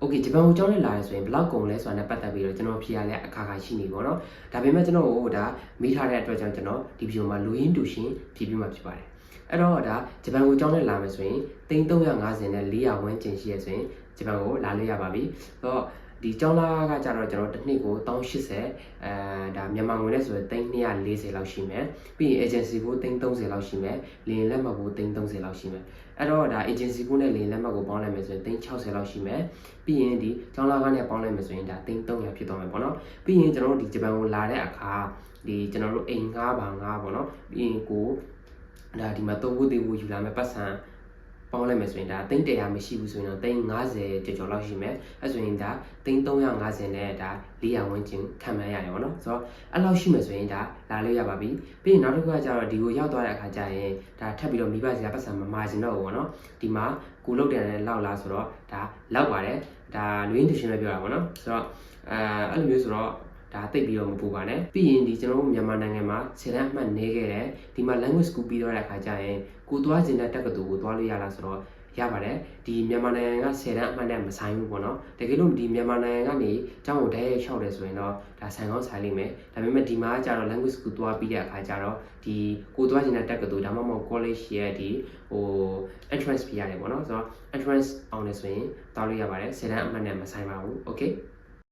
โอเคဂျပန်ကိုကြောင်းနဲ့လာရဲဆိုရင်ဘယ်လောက်ကုန်လဲဆိုတာနဲ့ပတ်သက်ပြီးတော့ကျွန်တော်ဖြေရလဲအခါခါရှိနေပြီပေါ့နော်ဒါပေမဲ့ကျွန်တော်ကိုဒါမိထားတဲ့အတွက်ကြောင့်ကျွန်တော်ဒီဗီဒီယိုမှာလူရင်းတူရှင်ဖြေပြမှာဖြစ်ပါတယ်အဲ့တော့ဒါဂျပန်ကိုကြောင်းနဲ့လာမယ်ဆိုရင်3350နဲ့400ဝန်းကျင်ရှိရဆိုရင်ဂျပန်ကိုလာလို့ရပါပြီဆိုတော့ ဒီကျောင်းသားကကြတော့ကျွန်တော်တစ်နှစ်ကို1080အဲဒါမြန်မာငွေနဲ့ဆိုရင်3240လောက်ရှိမယ်ပြီးရင် agency ကို330လောက်ရှိမယ်လင်းလက်မှတ်ကို330လောက်ရှိမယ်အဲ့တော့ဒါ agency ကိုနဲ့လင်းလက်မှတ်ကိုပေါင်းလိုက်မယ်ဆိုရင်360လောက်ရှိမယ်ပြီးရင်ဒီကျောင်းသားကနဲ့ပေါင်းလိုက်မယ်ဆိုရင်ဒါ300ဖြစ်သွားမယ်ပေါ့နော်ပြီးရင်ကျွန်တော်တို့ဒီဂျပန်ကိုလာတဲ့အခါဒီကျွန်တော်တို့အိမ်ငှားပါငှားပေါ့နော်ပြီးရင်ကိုဒါဒီမှာသုံးဖို့သေးဖို့ယူလာမယ်ပတ်စံ ပေါင်းလိုက်မယ်ဆိုရင်ဒါတိန်း100မရှိဘူးဆိုရင်တော့တိန်း90ကျော်ကျော်လောက်ရှိမယ်အဲဆိုရင်ဒါတိန်း350နဲ့ဒါ400ဝန်းကျင်ခံမှန်းရတယ်ပေါ့နော်ဆိုတော့အဲ့လောက်ရှိမယ်ဆိုရင်ဒါလာလို့ရပါပြီပြီးရင်နောက်တစ်ခုကကျတော့ဒီကိုရောက်သွားတဲ့အခါကျရင်ဒါထပ်ပြီးတော့မိဘစီကပတ်စံမမာကျင်တော့ဘူးပေါ့နော်ဒီမှာကိုလုတ်တယ်နဲ့လောက်လာဆိုတော့ဒါလောက်ပါတယ်ဒါလူရင်းတူရှင်ပဲပြောတာပေါ့နော်ဆိုတော့အဲအဲ့လိုမျိုးဆိုတော့ ဒါတိတ်ပြီးတော့မပူပါနဲ့ပြီးရင်ဒီကျွန်တော်တို့မြန်မာနိုင်ငံမှာဆယ်တန်းအမှတ်နေခဲ့တယ်ဒီမှာ language school ပြီးတော့တဲ့အခါကျရင်ကိုသွားခြင်းတဲ့တက္ကသိုလ်ကိုသွားလို့ရလားဆိုတော့ရပါတယ်ဒီမြန်မာနိုင်ငံက10တန်းအမှတ်နဲ့မဆိုင်ဘူးပေါ့နော်တကယ်လို့ဒီမြန်မာနိုင်ငံကနေအကြောင်းကိုတည်းရလျှောက်တယ်ဆိုရင်တော့ဒါဆိုင်ကောင်းဆိုင်လိမ့်မယ်ဒါပေမဲ့ဒီမှာကျတော့ language school သွားပြီးတဲ့အခါကျတော့ဒီကိုသွားခြင်းတဲ့တက္ကသိုလ်ဒါမှမဟုတ် college ရဲ့ဒီဟို entrance ပြရတယ်ပေါ့နော်ဆိုတော့ entrance အောင်နေဆိုရင်တောင်းလို့ရပါတယ်10တန်းအမှတ်နဲ့မဆိုင်ပါဘူး okay